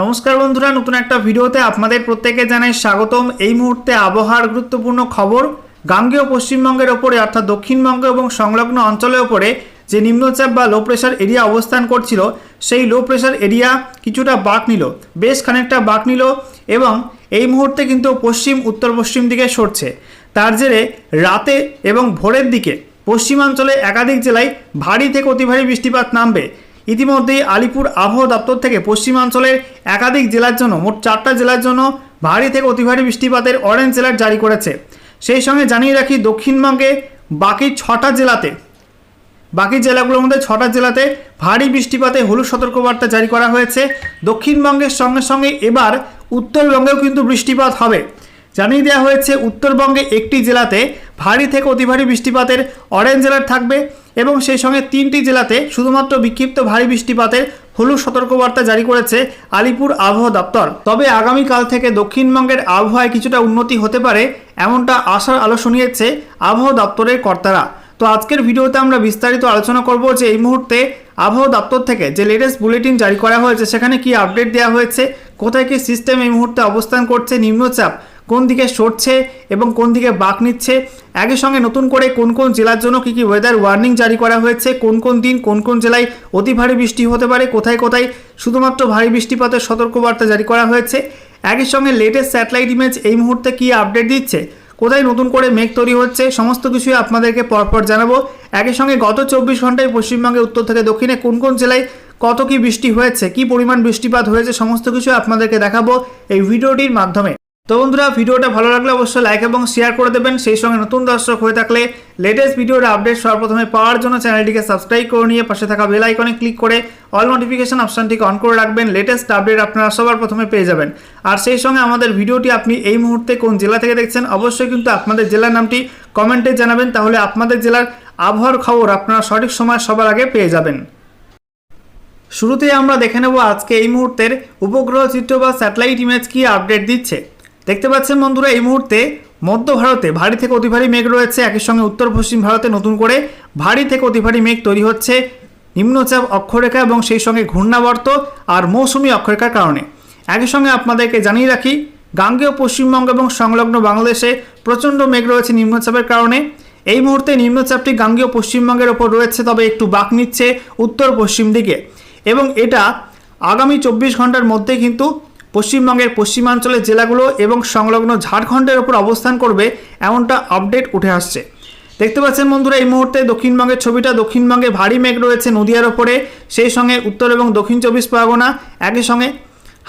নমস্কার বন্ধুরা, নতুন একটা ভিডিওতে আপনাদের প্রত্যেকে জানাই স্বাগতম। এই মুহূর্তে আবহাওয়ার গুরুত্বপূর্ণ খবর, গাঙ্গেয় পশ্চিমবঙ্গের ওপরে অর্থাৎ দক্ষিণবঙ্গ এবং সংলগ্ন অঞ্চলের ওপরে যে নিম্নচাপ বা লো প্রেশার এরিয়া অবস্থান করছিল, সেই লো প্রেশার এরিয়া কিছুটা বাঁক নিল, বেশ খানিকটা বাঁক নিল এবং এই মুহূর্তে কিন্তু পশ্চিম, উত্তর পশ্চিম দিকে সরছে। তার জেরে রাতে এবং ভোরের দিকে পশ্চিমাঞ্চলে একাধিক জেলায় ভারী থেকে অতি ভারী বৃষ্টিপাত নামবে। ইতিমধ্যেই আলিপুর আবহাওয়া দপ্তর থেকে পশ্চিমাঞ্চলের একাধিক জেলার জন্য, মোট চারটা জেলার জন্য ভারী থেকে অতি ভারী বৃষ্টিপাতের অরেঞ্জ অ্যালার্ট জারি করেছে। সেই সঙ্গে জানিয়ে রাখি, দক্ষিণবঙ্গে বাকি ছটা জেলাতে, বাকি জেলাগুলোর মধ্যে ছটা জেলাতে ভারী বৃষ্টিপাতে হলুদ সতর্কবার্তা জারি করা হয়েছে। দক্ষিণবঙ্গের সঙ্গে সঙ্গে এবার উত্তরবঙ্গেও কিন্তু বৃষ্টিপাত হবে। জানিয়ে দেওয়া হয়েছে, উত্তরবঙ্গে একটি জেলাতে ভারী থেকে অতি ভারী বৃষ্টিপাতের অরেঞ্জ অ্যালার্ট থাকবে এবং সেই সঙ্গে তিনটি জেলাতে শুধুমাত্র বিক্ষিপ্ত ভারী বৃষ্টিপাতের হলুদ সতর্কবার্তা জারি করেছে আলিপুর আবহাওয়া দপ্তর। তবে আগামীকাল থেকে দক্ষিণবঙ্গের আবহাওয়ায় কিছুটা উন্নতি হতে পারে এমনটা আশার আলো শুনিয়েছে আবহাওয়া দপ্তরের কর্তারা। তো আজকের ভিডিওতে আমরা বিস্তারিত আলোচনা করব যে এই মুহূর্তে আবহাওয়া দপ্তর থেকে যে লেটেস্ট বুলেটিন জারি করা হয়েছে, সেখানে কি আপডেট দেওয়া হয়েছে, কোথায় কি সিস্টেম এই মুহূর্তে অবস্থান করছে, নিম্নচাপ কোন দিকে সরছে এবং কোন দিকে বাঁক নিচ্ছে? একই সঙ্গে নতুন করে কোন কোন জেলার জন্য কী কী ওয়েদার ওয়ার্নিং জারি করা হয়েছে? কোন কোন দিন কোন কোন জেলায় অতি ভারী বৃষ্টি হতে পারে? কোথায় কোথায়? শুধুমাত্র ভারী বৃষ্টিপাতের সতর্কবার্তা জারি করা হয়েছে। একই সঙ্গে লেটেস্ট স্যাটেলাইট ইমেজ এই মুহূর্তে কী আপডেট দিচ্ছে? কোথায় নতুন করে মেঘ তৈরি হচ্ছে? সমস্ত কিছুই আপনাদেরকে পরপর জানাব। একই সঙ্গে গত চব্বিশ ঘন্টায় পশ্চিমবঙ্গের উত্তর থেকে দক্ষিণে কোন কোন জেলায় কত কি বৃষ্টি হয়েছে? কি পরিমাণ বৃষ্টিপাত হয়েছে? সমস্ত কিছু আপনাদেরকে দেখাবো এই ভিডিওটির মাধ্যমে। তো বন্ধুরা, ভিডিওটা ভালো লাগলে অবশ্যই লাইক এবং শেয়ার করে দেবেন। সেই সঙ্গে নতুন দর্শক হয়ে থাকলে লেটেস্ট ভিডিওর আপডেট সর্বপ্রথমে পাওয়ার জন্য চ্যানেলটিকে সাবস্ক্রাইব করে নিয়ে পাশে থাকা বেল আইকনে ক্লিক করে অল নোটিফিকেশন অপশানটিকে অন করে রাখবেন। লেটেস্ট আপডেট আপনারা সবার প্রথমে পেয়ে যাবেন। আর সেই সঙ্গে আমাদের ভিডিওটি আপনি এই মুহূর্তে কোন জেলা থেকে দেখছেন, অবশ্যই কিন্তু আপনাদের জেলার নামটি কমেন্টে জানাবেন। তাহলে আপনাদের জেলার আবহাওয়ার খবর আপনারা সঠিক সময় সবার আগে পেয়ে যাবেন। শুরুতেই আমরা দেখে নেব আজকে এই মুহূর্তের উপগ্রহ চিত্র বা স্যাটেলাইট ইমেজ কি আপডেট দিচ্ছে। দেখতে পাচ্ছেন বন্ধুরা, এই মুহূর্তে মধ্য ভারতে ভারী থেকে অতি ভারী মেঘ রয়েছে। একই সঙ্গে উত্তর পশ্চিম ভারতে নতুন করে ভারী থেকে অতি ভারী মেঘ তৈরি হচ্ছে নিম্নচাপ অক্ষরেখা এবং সেই সঙ্গে ঘূর্ণাবর্ত আর মৌসুমি অক্ষরেখার কারণে। একই সঙ্গে আপনাদেরকে জানিয়ে রাখি গাঙ্গেয় পশ্চিমবঙ্গ এবং সংলগ্ন বাংলাদেশে প্রচণ্ড মেঘ রয়েছে নিম্নচাপের কারণে। এই মুহূর্তে নিম্নচাপটি গাঙ্গেয় পশ্চিমবঙ্গের ওপর রয়েছে, তবে একটু বাঁক নিচ্ছে উত্তর পশ্চিম দিকে। এবং এটা আগামী চব্বিশ ঘণ্টার মধ্যে কিন্তু পশ্চিমবঙ্গের পশ্চিমাঞ্চলের জেলাগুলো এবং সংলগ্ন ঝাড়খণ্ডের ওপর অবস্থান করবে এমনটা আপডেট উঠে আসছে। দেখতে পাচ্ছেন বন্ধুরা, এই মুহূর্তে দক্ষিণবঙ্গের ছবিটা দক্ষিণবঙ্গে ভারী মেঘ রয়েছে নদিয়ার ওপরে। সেই সঙ্গে উত্তর এবং দক্ষিণ চব্বিশ পরগনা একই সঙ্গে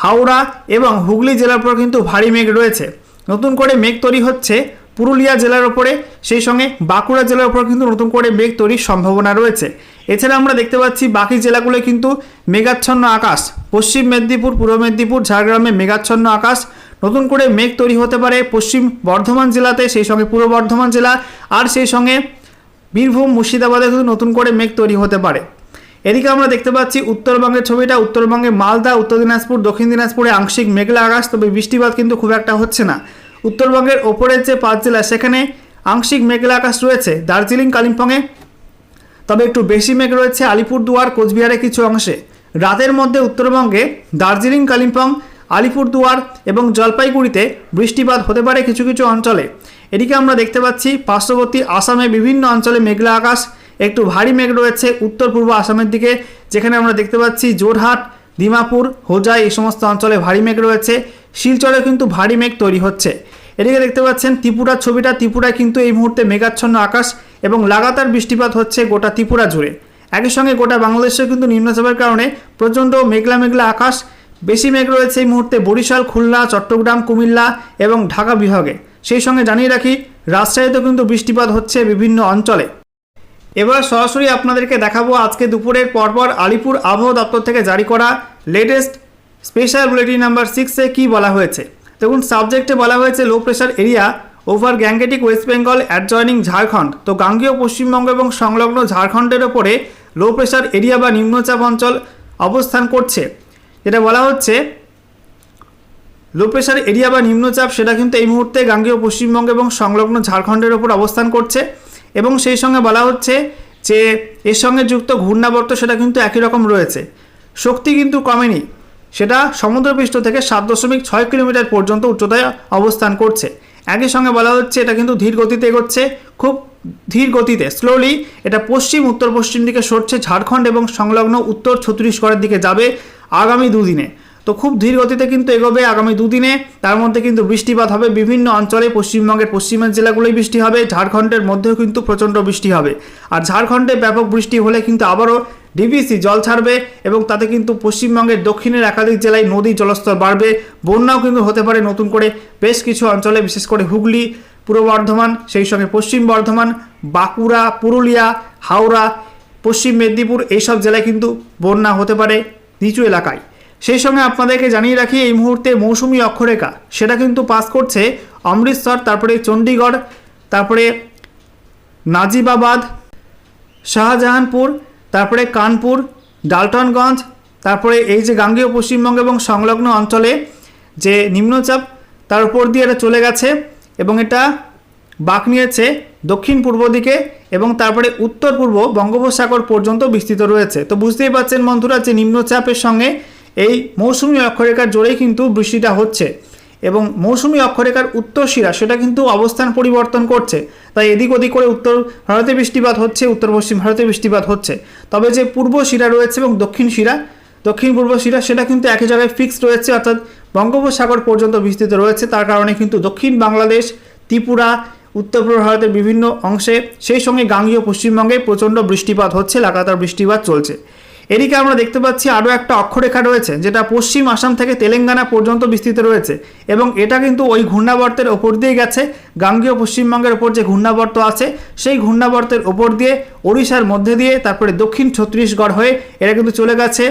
হাওড়া এবং হুগলি জেলার উপর কিন্তু ভারী মেঘ রয়েছে। নতুন করে মেঘ তৈরি হচ্ছে পুরুলিয়া জেলার ওপরে। সেই সঙ্গে বাঁকুড়া জেলার উপর কিন্তু নতুন করে মেঘ তৈরির সম্ভাবনা রয়েছে। এছাড়া আমরা দেখতে পাচ্ছি বাকি জেলাগুলোয় কিন্তু মেঘাচ্ছন্ন আকাশ। পশ্চিম মেদিনীপুর, পূর্ব মেদিনীপুর, ঝাড়গ্রামে মেঘাচ্ছন্ন আকাশ। নতুন করে মেঘ তৈরি হতে পারে পশ্চিম বর্ধমান জেলাতে, সেই সঙ্গে পূর্ব বর্ধমান জেলা আর সেই সঙ্গে বীরভূম, মুর্শিদাবাদে কিন্তু নতুন করে মেঘ তৈরি হতে পারে। এদিকে আমরা দেখতে পাচ্ছি উত্তরবঙ্গের ছবিটা, উত্তরবঙ্গে মালদা, উত্তর দিনাজপুর, দক্ষিণ দিনাজপুরে আংশিক মেঘলা আকাশ, তবে বৃষ্টিপাত কিন্তু খুব একটা হচ্ছে না। উত্তরবঙ্গের ওপরের যে পাঁচ জেলা, সেখানে আংশিক মেঘলা আকাশ রয়েছে। দার্জিলিং, কালিম্পংয়ে তবে একটু বেশি মেঘ রয়েছে আলিপুরদুয়ার কোচবিহারের কিছু অংশে। রাতের মধ্যে উত্তরবঙ্গে দার্জিলিং, কালিম্পং, আলিপুরদুয়ার এবং জলপাইগুড়িতে বৃষ্টিপাত হতে পারে কিছু কিছু অঞ্চলে। এদিকে আমরা দেখতে পাচ্ছি, পার্শ্ববর্তী আসামে বিভিন্ন অঞ্চলে মেঘলা আকাশ, একটু ভারী মেঘ রয়েছে উত্তর পূর্ব আসামের দিকে, যেখানে আমরা দেখতে পাচ্ছি জোরহাট দিমাপুর হোজাই এই সমস্ত অঞ্চলে ভারী মেঘ রয়েছে। শিলচরে কিন্তু ভারী মেঘ তৈরি হচ্ছে। এদিকে দেখতে পাচ্ছেন, ত্রিপুরার ছবিটা, ত্রিপুরায় কিন্তু এই মুহূর্তে মেঘাচ্ছন্ন আকাশ। এবং লাগাতার বৃষ্টিপাত হচ্ছে গোটা ত্রিপুরা জুড়ে। একই সঙ্গে গোটা বাংলাদেশে কিন্তু নিম্নচাপের কারণে প্রচণ্ড মেঘলা মেঘলা আকাশ, বেশি মেঘ রয়েছে এই মুহূর্তে বরিশাল, খুলনা, চট্টগ্রাম, কুমিল্লা এবং ঢাকা বিভাগে। সেই সঙ্গে জানিয়ে রাখি, রাজশাহীতেও কিন্তু বৃষ্টিপাত হচ্ছে বিভিন্ন অঞ্চলে। এবার সরাসরি আপনাদেরকে দেখাবো আজকে দুপুরের পরপর আলিপুর আবহাওয়া দপ্তর থেকে জারি করা লেটেস্ট স্পেশাল বুলেটিন নাম্বার সিক্সে কী বলা হয়েছে। দেখুন সাবজেক্টে বলা হয়েছে low pressure area over Gangetic West Bengal adjoining Jharkhand. তো গাঙ্গীয় পশ্চিমবঙ্গ এবং সংলগ্ন ঝাড়খণ্ডের ওপরে লো প্রেশার এরিয়া বা নিম্নচাপ অঞ্চল অবস্থান করছে। যেটা বলা হচ্ছে লো প্রেশার এরিয়া বা নিম্নচাপ সেটা কিন্তু এই মুহূর্তে গাঙ্গেয় পশ্চিমবঙ্গ এবং সংলগ্ন ঝাড়খণ্ডের ওপর অবস্থান করছে এবং সেই সঙ্গে বলা হচ্ছে যে এর সঙ্গে যুক্ত ঘূর্ণাবর্ত সেটা কিন্তু একই রকম রয়েছে। শক্তি কিন্তু কমেনি। সেটা সমুদ্রপৃষ্ঠ থেকে সাত দশমিক ছয় কিলোমিটার পর্যন্ত উচ্চতায় অবস্থান করছে। একই সঙ্গে বলা হচ্ছে এটা কিন্তু ধীর গতিতে এগোচ্ছে, খুব ধীর গতিতে স্লোলি এটা পশ্চিম, উত্তর পশ্চিম দিকে সরছে, ঝাড়খণ্ড এবং সংলগ্ন উত্তর ছত্তিশগড়ের দিকে যাবে আগামী দুদিনে। তো খুব ধীর গতিতে কিন্তু এগোবে আগামী দুদিনে। তার মধ্যে কিন্তু বৃষ্টিপাত হবে বিভিন্ন অঞ্চলে, পশ্চিমবঙ্গের পশ্চিমের জেলাগুলোই বৃষ্টি হবে, ঝাড়খণ্ডের মধ্যেও কিন্তু প্রচণ্ড বৃষ্টি হবে। আর ঝাড়খণ্ডে ব্যাপক বৃষ্টি হলে কিন্তু আবারও ডিবিসি জল ছাড়বে এবং তাতে কিন্তু পশ্চিমবঙ্গের দক্ষিণের একাধিক জেলায় নদী জলস্তর বাড়বে। বন্যাও কিন্তু হতে পারে নতুন করে বেশ কিছু অঞ্চলে, বিশেষ করে হুগলি, পূর্ব বর্ধমান, সেই সঙ্গে পশ্চিম বর্ধমান, বাঁকুড়া, পুরুলিয়া, হাওড়া, পশ্চিম মেদিনীপুর, এইসব জেলায় কিন্তু বন্যা হতে পারে নিচু এলাকায়। সেই সঙ্গে আপনাদেরকে জানিয়ে রাখি, এই মুহূর্তে মৌসুমি অক্ষরেখা, সেটা কিন্তু পাস করছে অমৃতসর, তারপরে চণ্ডীগড়, তারপরে নাজিবাবাদ, শাহজাহানপুর, তারপরে কানপুর, ডালটনগঞ্জ, তারপরে এই যে গাঙ্গেয় পশ্চিমবঙ্গ এবং সংলগ্ন অঞ্চলে যে নিম্নচাপ, তার উপর দিয়ে এটা চলে গেছে এবং এটা বাঁক নিয়েছে দক্ষিণ পূর্ব দিকে এবং তারপরে উত্তর পূর্ব বঙ্গোপসাগর পর্যন্ত বিস্তৃত রয়েছে। তো বুঝতেই পারছেন বন্ধুরা যে নিম্নচাপের সঙ্গে এই মৌসুমি অক্ষরেখার জোরেই কিন্তু বৃষ্টিটা হচ্ছে এবং মৌসুমি অক্ষরেখার উত্তর শিরা সেটা কিন্তু অবস্থান পরিবর্তন করছে। তাই এদিক ওদিক করে উত্তর ভারতে বৃষ্টিপাত হচ্ছে, উত্তর পশ্চিম ভারতে বৃষ্টিপাত হচ্ছে। তবে যে পূর্ব শিরা রয়েছে এবং দক্ষিণ শিরা, দক্ষিণ পূর্ব শিরা সেটা কিন্তু একই জায়গায় ফিক্সড রয়েছে, অর্থাৎ বঙ্গোপসাগর পর্যন্ত বিস্তৃত রয়েছে। তার কারণে কিন্তু দক্ষিণ বাংলাদেশ, ত্রিপুরা, উত্তর পূর্ব ভারতের বিভিন্ন অংশে সেই সঙ্গে গাঙ্গীয় পশ্চিমবঙ্গে প্রচণ্ড বৃষ্টিপাত হচ্ছে, লাগাতার বৃষ্টিপাত চলছে। এদিকে আমরা দেখতে পাচ্ছি আরও একটা অক্ষরেখা রয়েছে, যেটা পশ্চিম আসাম থেকে তেলেঙ্গানা পর্যন্ত বিস্তৃত রয়েছে এবং এটা কিন্তু ওই ঘূর্ণাবর্তের ওপর দিয়ে গেছে। গাঙ্গীয় পশ্চিমবঙ্গের ওপর যে ঘূর্ণাবর্ত আছে, সেই ঘূর্ণাবর্তের ওপর দিয়ে ওড়িশার মধ্যে দিয়ে তারপরে দক্ষিণ ছত্তিশগড় হয়ে এটা কিন্তু চলে গেছে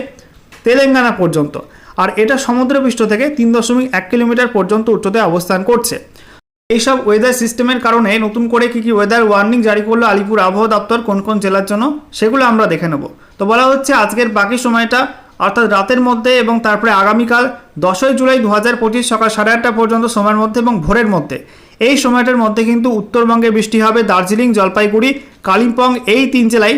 তেলেঙ্গানা পর্যন্ত। আর এটা সমুদ্রপৃষ্ঠ থেকে তিন দশমিক এক কিলোমিটার পর্যন্ত উচ্চতায় অবস্থান করছে। এইসব ওয়েদার সিস্টেমের কারণে নতুন করে কি কি ওয়েদার ওয়ার্নিং জারি করল আলিপুর আবহাওয়া দপ্তর, কোন কোন জেলার জন্য, সেগুলো আমরা দেখে নেব। তো বলা হচ্ছে আজকের বাকি সময়টা, অর্থাৎ রাতের মধ্যে এবং তারপরে আগামীকাল দশই জুলাই দু হাজার পঁচিশ সকাল সাড়ে আটটা পর্যন্ত সময়ের মধ্যে এবং ভোরের মধ্যে। এই সময়টার মধ্যে কিন্তু উত্তরবঙ্গে বৃষ্টি হবে দার্জিলিং, জলপাইগুড়ি, কালিম্পং, এই তিন জেলায়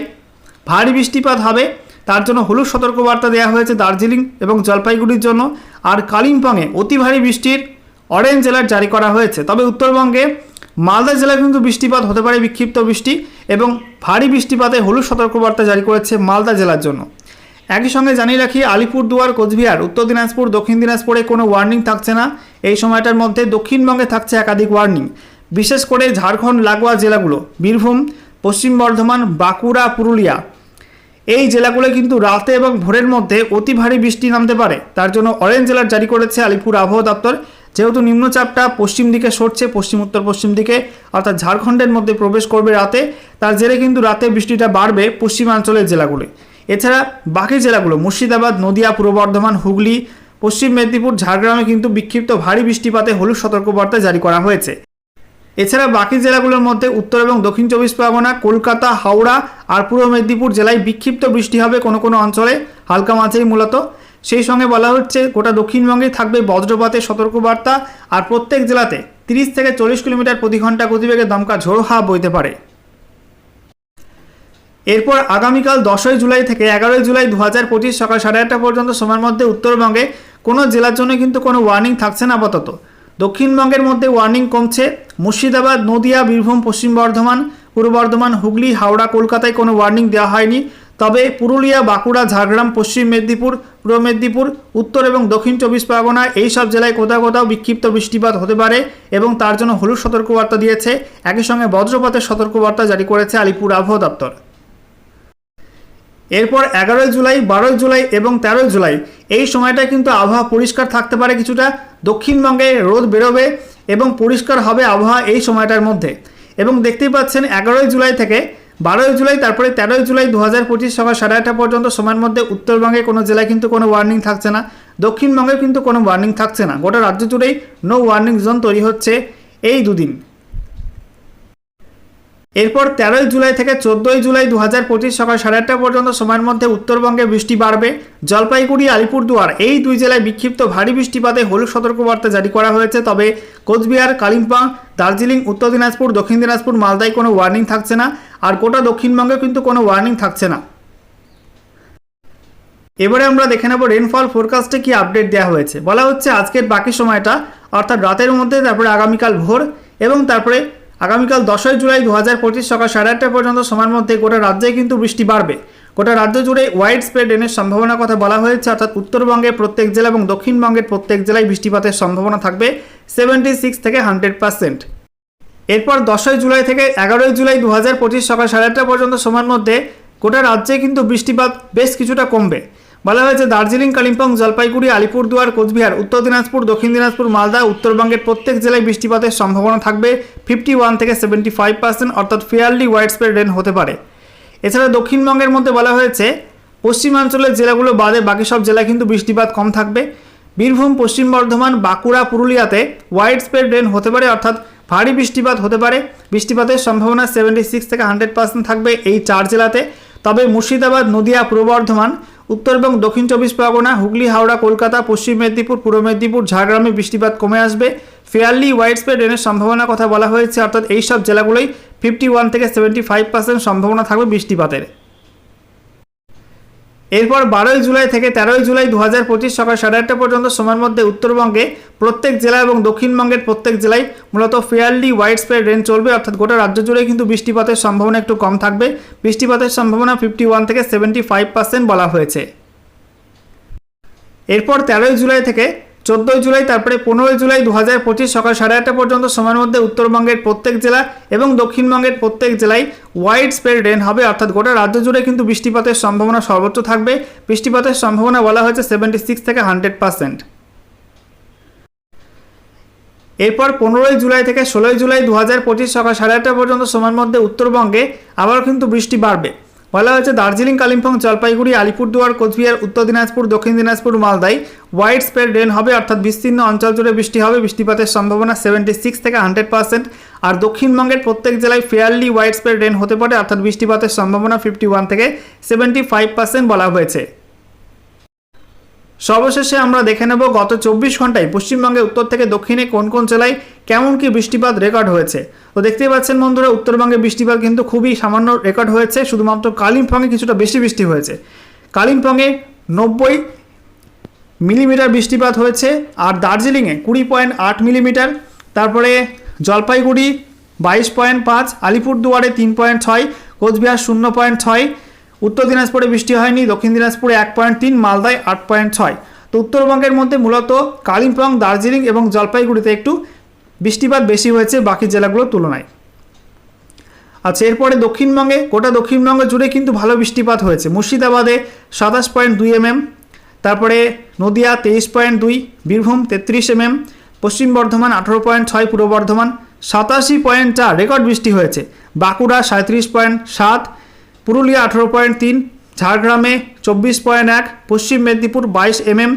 ভারী বৃষ্টিপাত হবে। তার জন্য হলুদ সতর্কবার্তা দেওয়া হয়েছে দার্জিলিং এবং জলপাইগুড়ির জন্য। আর কালিম্পংয়ে অতি ভারী বৃষ্টির অরেঞ্জ অ্যালার্ট জারি করা হয়েছে। তবে উত্তরবঙ্গে মালদা জেলায় কিন্তু বৃষ্টিপাত হতে পারে, বিক্ষিপ্ত বৃষ্টি এবং ভারী বৃষ্টিপাতে হলুদ সতর্কবার্তা জারি করেছে মালদা জেলার জন্য। একই সঙ্গে জানিয়ে রাখি, আলিপুরদুয়ার, কোচবিহার, উত্তর দিনাজপুর, দক্ষিণ দিনাজপুরে কোনো ওয়ার্নিং থাকছে না। এই সময়টার মধ্যে দক্ষিণবঙ্গে থাকছে একাধিক ওয়ার্নিং। বিশেষ করে ঝাড়খণ্ড, লাগোয়া জেলাগুলো, বীরভূম, পশ্চিম বর্ধমান, বাঁকুড়া, পুরুলিয়া। এই জেলাগুলো কিন্তু রাতে এবং ভোরের মধ্যে অতি ভারী বৃষ্টি নামতে পারে। তার জন্য অরেঞ্জ জেলার জারি করেছে আলিপুর আবহাওয়া দপ্তর। যেহেতু নিম্নচাপটা পশ্চিম দিকে সরছে, পশ্চিম, উত্তর, পশ্চিম দিকে, অর্থাৎ ঝাড়খণ্ডের মধ্যে প্রবেশ করবে রাতে, তার জেরে কিন্তু রাতে বৃষ্টিটা বাড়বে পশ্চিমাঞ্চলের জেলাগুলোয় এছাড়া বাকি জেলাগুলো, মুর্শিদাবাদ, নদিয়া, পূর্ব বর্ধমান, হুগলি, পশ্চিম মেদিনীপুর, ঝাড়গ্রামে কিন্তু বিক্ষিপ্ত ভারী বৃষ্টিপাতে হলুদ সতর্কবার্তা জারি করা হয়েছে। এছাড়া বাকি জেলাগুলোর মধ্যে উত্তর এবং দক্ষিণ চব্বিশ পরগনা, কলকাতা, হাওড়া আর পূর্ব মেদিনীপুর জেলায় বিক্ষিপ্ত বৃষ্টি হবে কোনো কোনো অঞ্চলে, হালকা মাঝারি মূলত সেই সঙ্গে বলা হচ্ছে, গোটা দক্ষিণবঙ্গেই থাকবে বজ্রপাতের সতর্কবার্তা আর প্রত্যেক জেলাতে তিরিশ থেকে চল্লিশ কিলোমিটার প্রতি ঘণ্টা গতিবেগে দমকা ঝোড়ো হাওয়া বইতে পারে। এরপর আগামীকাল দশই জুলাই থেকে এগারোই জুলাই দু হাজার পঁচিশ সকাল সাড়ে আটটা পর্যন্ত সময়ের মধ্যে উত্তরবঙ্গে কোনো জেলার জন্য কিন্তু কোনো ওয়ার্নিং থাকছে না আপাতত। দক্ষিণবঙ্গের মধ্যে ওয়ার্নিং কমছে। মুর্শিদাবাদ, নদিয়া, বীরভূম, পশ্চিম বর্ধমান, পূর্ব বর্ধমান, হুগলি, হাওড়া, কলকাতায় কোনো ওয়ার্নিং দেওয়া হয়নি। তবে পুরুলিয়া, বাঁকুড়া, ঝাড়গ্রাম, পশ্চিম মেদিনীপুর, পূর্ব মেদিনীপুর, উত্তর এবং দক্ষিণ চব্বিশ পরগনা এই সব জেলায় কোথাও কোথাও বিক্ষিপ্ত বৃষ্টিপাত হতে পারে এবং তার জন্য হলুদ সতর্কবার্তা দিয়েছে। একই সঙ্গে বজ্রপাতের সতর্কবার্তা জারি করেছে আলিপুর আবহাওয়া দপ্তর। এরপর এগারোই জুলাই, বারোই জুলাই এবং তেরোই জুলাই এই সময়টা কিন্তু আবহাওয়া পরিষ্কার থাকতে পারে কিছুটা। দক্ষিণবঙ্গে রোদ বেরোবে এবং পরিষ্কার হবে আবহাওয়া এই সময়টার মধ্যে। এবং দেখতেই পাচ্ছেন এগারোই জুলাই থেকে বারোই জুলাই, তারপরে তেরোই জুলাই দু হাজার পঁচিশ সকাল সাড়ে আটটা পর্যন্ত সময়ের মধ্যে উত্তরবঙ্গে কোনো জেলায় কিন্তু কোনো ওয়ার্নিং থাকছে না। দক্ষিণবঙ্গে কিন্তু কোনো ওয়ার্নিং থাকছে না। গোটা রাজ্য জুড়েই নো ওয়ার্নিং জোন তৈরি হচ্ছে এই দুদিন। এরপর তেরোই জুলাই থেকে চোদ্দোই জুলাই দু হাজার পঁচিশ সকাল সাড়ে আটটা পর্যন্ত সময়ের মধ্যে উত্তরবঙ্গে বৃষ্টি বাড়বে। জলপাইগুড়ি, আলিপুরদুয়ার এই দুই জেলায় বিক্ষিপ্ত ভারী বৃষ্টিপাতে হলুদ সতর্কবার্তা জারি করা হয়েছে, তবে কোচবিহার, কালিম্পং, দার্জিলিং, উত্তর দিনাজপুর, দক্ষিণ দিনাজপুর, মালদায় কোনো ওয়ার্নিং থাকছে না আর গোটা দক্ষিণবঙ্গে কিন্তু কোনো ওয়ার্নিং থাকছে না। এবারে আমরা দেখে নেব রেনফল ফোরকাস্টে কি আপডেট দেওয়া হয়েছে। বলা হচ্ছে আজকের বাকি সময়টা, অর্থাৎ রাতের মধ্যে, তারপরে আগামীকাল ভোর এবং তারপরে আগামীকাল দশই জুলাই দু হাজার পঁচিশ সকাল সাড়ে আটটা পর্যন্ত সময়ের মধ্যে গোটা রাজ্যে কিন্তু বৃষ্টি বাড়বে। গোটা রাজ্য জুড়ে ওয়াইড স্প্রেড রেনের সম্ভাবনার কথা বলা হয়েছে, অর্থাৎ উত্তরবঙ্গের প্রত্যেক জেলা এবং দক্ষিণবঙ্গের প্রত্যেক জেলায় বৃষ্টিপাতের সম্ভাবনা থাকবে সেভেন্টি সিক্স থেকে হান্ড্রেড পার্সেন্ট এরপর দশই জুলাই থেকে এগারোই জুলাই দু হাজার পঁচিশ সকাল সাড়ে আটটা পর্যন্ত সময়ের মধ্যে গোটা রাজ্যে কিন্তু বৃষ্টিপাত বেশ কিছুটা কমবে। বলা হয়েছে, দার্জিলিং, কালিম্পং, জলপাইগুড়ি, আলিপুরদুয়ার, কোচবিহার, উত্তর দিনাজপুর, দক্ষিণ দিনাজপুর, মালদা, উত্তরবঙ্গের প্রত্যেক জেলায় বৃষ্টিপাতের সম্ভাবনা থাকবে। ফিফটি ওয়ান থেকে সেভেন্টি ফাইভ পার্সেন্ট অর্থাৎ ফেয়ারলি ওয়াইড স্প্রেড রেন হতে পারে। এছাড়া দক্ষিণবঙ্গের মধ্যে বলা হয়েছে, পশ্চিমাঞ্চলের জেলাগুলো বাদে বাকি সব জেলায় কিন্তু বৃষ্টিপাত কম থাকবে। বীরভূম, পশ্চিম বর্ধমান, বাঁকুড়া, পুরুলিয়াতে ওয়াইড স্প্রেড রেন হতে পারে, অর্থাৎ ভারী বৃষ্টিপাত হতে পারে। বৃষ্টিপাতের সম্ভাবনা সেভেন্টি সিক্স থেকে হান্ড্রেড পার্সেন্ট থাকবে এই চার জেলাতে। তবে মুর্শিদাবাদ, নদিয়া, পূর্ব বর্ধমান উত্তর এবং দক্ষিণ চব্বিশ পরগনা, হুগলি, হাওড়া, কলকাতা, পশ্চিম মেদিনীপুর, পূর্ব মেদিনীপুর, ঝাড়গ্রামে বৃষ্টিপাত কমে আসবে। ফেয়ারলি ওয়াইড স্প্রেড রেনের সম্ভাবনার কথা বলা হয়েছে, অর্থাৎ এইসব জেলাগুলোই ফিফটি ওয়ান থেকে সেভেন্টি ফাইভ পার্সেন্ট সম্ভাবনা থাকবে বৃষ্টিপাতের। এরপর বারোই জুলাই থেকে তেরোই জুলাই দু হাজার পঁচিশ সকাল সাড়ে আটটা পর্যন্ত সময়ের মধ্যে উত্তরবঙ্গে প্রত্যেক জেলা এবং দক্ষিণবঙ্গের প্রত্যেক জেলায় মূলত ফেয়ারলি ওয়াইড স্প্রেড রেন চলবে। অর্থাৎ গোটা রাজ্য জুড়ে কিন্তু বৃষ্টিপাতের সম্ভাবনা একটু কম থাকবে। বৃষ্টিপাতের সম্ভাবনা ফিফটি ওয়ান থেকে সেভেন্টি ফাইভ পার্সেন্ট বলা হয়েছে। এরপর তেরোই জুলাই থেকে চোদ্দোই জুলাই, তারপরে পনেরোই জুলাই দু হাজার পঁচিশ সকাল সাড়ে আটটা পর্যন্ত সময়ের মধ্যে উত্তরবঙ্গের প্রত্যেক জেলা এবং দক্ষিণবঙ্গের প্রত্যেক জেলায় ওয়াইড স্প্রেড রেন হবে, অর্থাৎ গোটা রাজ্য জুড়ে কিন্তু বৃষ্টিপাতের সম্ভাবনা সর্বোচ্চ থাকবে। বৃষ্টিপাতের সম্ভাবনা বলা হয়েছে সেভেন্টি সিক্স থেকে হান্ড্রেড পার্সেন্ট এরপর পনেরোই জুলাই থেকে ষোলোই জুলাই দু হাজার পঁচিশ সকাল সাড়ে আটটা পর্যন্ত সময়ের মধ্যে উত্তরবঙ্গে আবার কিন্তু বৃষ্টি বাড়বে। বলা হয়েছে দার্জিলিং, কালিম্পং, জলপাইগুড়ি, আলিপুরদুয়ার, কোচবিহার, উত্তর দিনাজপুর, দক্ষিণ দিনাজপুর, মালদায়। হোয়াইট স্প্রেড রেন হবে, অর্থাৎ বিস্তীর্ণ অঞ্চল জুড়ে বৃষ্টি হবে। বৃষ্টিপাতের সম্ভাবনা সেভেন্টি সিক্স থেকে হান্ড্রেড পার্সেন্ট আর দক্ষিণবঙ্গের প্রত্যেক জেলায় ফেয়ারলি হোয়াইট স্প্রেড রেন হতে পারে, অর্থাৎ বৃষ্টিপাতের সম্ভাবনা ফিফটি ওয়ান থেকে সেভেন্টি ফাইভ পার্সেন্ট বলা হয়েছে। সর্বশেষে আমরা দেখে নেব গত চব্বিশ ঘন্টায় পশ্চিমবঙ্গের উত্তর থেকে দক্ষিণে কোন কোন জেলায় কেমন কি বৃষ্টিপাত রেকর্ড হয়েছে। তো দেখতেই পাচ্ছেন বন্ধুরা, উত্তরবঙ্গে বৃষ্টিপাত কিন্তু খুবই সামান্য রেকর্ড হয়েছে, শুধুমাত্র কালিম্পংয়ে কিছুটা বেশি বৃষ্টি হয়েছে। কালিম্পংয়ে নব্বই মিলিমিটার বৃষ্টিপাত হয়েছে আর দার্জিলিংয়ে কুড়ি পয়েন্ট আট মিলিমিটার, তারপরে জলপাইগুড়ি বাইশ পয়েন্ট পাঁচ, আলিপুরদুয়ারে তিন পয়েন্ট ছয়, কোচবিহার শূন্য পয়েন্ট ছয় উত্তর দিনাজপুরে বৃষ্টি হয়নি, দক্ষিণ দিনাজপুরে এক পয়েন্ট তিন, মালদায় আট পয়েন্ট ছয়। তো উত্তরবঙ্গের মধ্যে মূলত কালিম্পং, দার্জিলিং এবং জলপাইগুড়িতে একটু বৃষ্টিপাত বেশি হয়েছে বাকি জেলাগুলোর তুলনায়। আচ্ছা এরপরে দক্ষিণবঙ্গে, গোটা দক্ষিণবঙ্গ জুড়ে কিন্তু ভালো বৃষ্টিপাত হয়েছে। মুর্শিদাবাদে সাতাশ পয়েন্ট দুই এমএম, তারপরে নদিয়া তেইশ পয়েন্ট দুই, বীরভূম তেত্রিশ এমএম, পশ্চিম বর্ধমান আঠেরো পয়েন্ট ছয়, পূর্ব বর্ধমান সাতাশি পয়েন্ট চার, রেকর্ড বৃষ্টি হয়েছে। বাঁকুড়া সাঁত্রিশ পয়েন্ট সাত পুরুলিয়া আঠেরো পয়েন্ট তিন, ঝাড়গ্রামে চব্বিশ পয়েন্ট এক, পশ্চিম মেদিনীপুর বাইশ এমএম,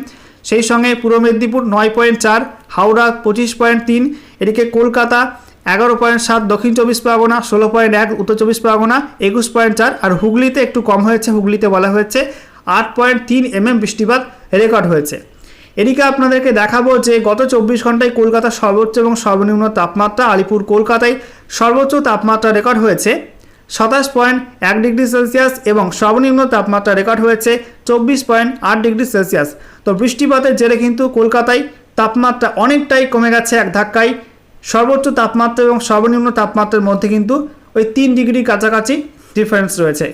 সেই সঙ্গে পূর্ব মেদিনীপুর নয় পয়েন্ট চার, হাওড়া পঁচিশ পয়েন্ট তিন, এদিকে কলকাতা এগারো পয়েন্ট সাত, দক্ষিণ চব্বিশ পরগনা ষোলো পয়েন্ট এক, উত্তর চব্বিশ পরগনা একুশ পয়েন্ট চার, আর হুগলিতে একটু কম হয়েছে, হুগলিতে বলা হয়েছে আট পয়েন্ট তিন এমএম বৃষ্টিপাত রেকর্ড হয়েছে। এদিকে আপনাদেরকে দেখাবো যে গত চব্বিশ ঘন্টায় কলকাতার সর্বোচ্চ এবং সর্বনিম্ন তাপমাত্রা, আলিপুর কলকাতায় সর্বোচ্চ তাপমাত্রা রেকর্ড হয়েছে। সাতাশ পয়েন্ট এক ডিগ্রি সেলসিয়াস এবং সর্বনিম্ন তাপমাত্রা রেকর্ড হয়েছে চব্বিশ পয়েন্ট আট ডিগ্রি সেলসিয়াস। তো বৃষ্টিপাতের জেরে কিন্তু কলকাতায় তাপমাত্রা অনেকটাই কমে গেছে এক ধাক্কায়। সর্বোচ্চ তাপমাত্রা এবং সর্বনিম্ন তাপমাত্রার মধ্যে কিন্তু ওই তিন ডিগ্রি কাছাকাছি ডিফারেন্স রয়েছে।